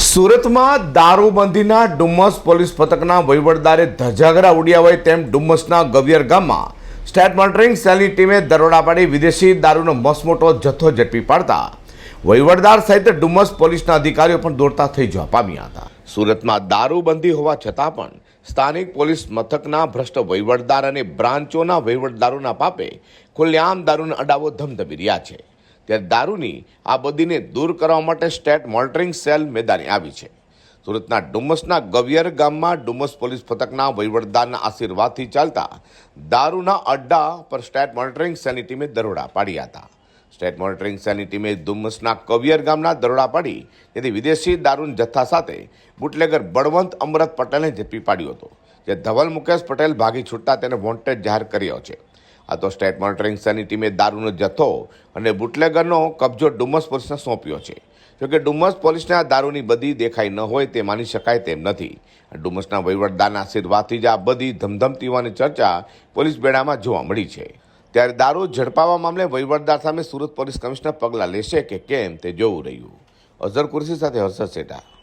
સુરતમાં દારૂબંધીના ડુમ્મસ પોલીસ પથકના વહીવટદારે ધજાગરા ઉડ્યા હોય તેમ ડુમ્મસના ગવિયર ગામમાં સ્ટેટ મોનિટરિંગ સેલની ટીમે દરોડા પાડી વિદેશી દારૂનો મસમોટો જથ્થો ઝડપી પાડતા વહીવટદાર સહિત ડુમ્મસ પોલીસના અધિકારીઓ પણ દોડતા થઈ જવા પામ્યા હતા. સુરતમાં દારૂબંધી હોવા છતાં પણ સ્થાનિક પોલીસ મથકના ભ્રષ્ટ વહીવટદાર અને બ્રાન્ચોના વહીવટદારોના પાપે ખુલ્લેઆમ દારૂના અડાવો ધમધમી રહ્યા છે. ત્યારે દારૂની આ બધીને દૂર કરવા માટે સ્ટેટ મોનિટરિંગ સેલ મેદાને આવી છે. સુરતના ડુમસના ગવિયર ગામમાં ડુમસ પોલીસ પથકના વહીવટદારના આશીર્વાદથી ચાલતા દારૂના અડ્ડા પર સ્ટેટ મોનિટરિંગ સેલની ટીમે દરોડા પાડ્યા હતા. સ્ટેટ મોનિટરિંગ સેલની ટીમે ડુમસના કવિયર ગામના દરોડા પાડી તેથી વિદેશી દારૂના જથ્થા સાથે બુટલેગર બળવંત અમરત પટેલને ઝડપી પાડ્યો હતો. જે ધવલ મુકેશ પટેલ ભાગી છૂટતા તેને વોન્ટેડ જાહેર કર્યો છે. આ તો સ્ટેટ મોનિટરિંગ સેલની ટીમે દારૂનો જથ્થો અને બુટલેગરનો કબજો ડુમસ પોલીસને સોંપ્યો છે. જોકે ડુમસ પોલીસને આ દારૂની બધી દેખાઈ ન હોય તે માની શકાય તેમ નથી. ડુમસના વહીવટદારના આશીર્વાદથી જ આ બધી ધમધમતી ચર્ચા પોલીસ બેડામાં જોવા મળી છે. ત્યારે દારૂ ઝડપાવા મામલે વહીવટદાર સામે સુરત પોલીસ કમિશનર પગલાં લેશે કે કેમ તે જોવું રહ્યું. અઝર કુર્સી સાથે હર્ષદ સેઠા.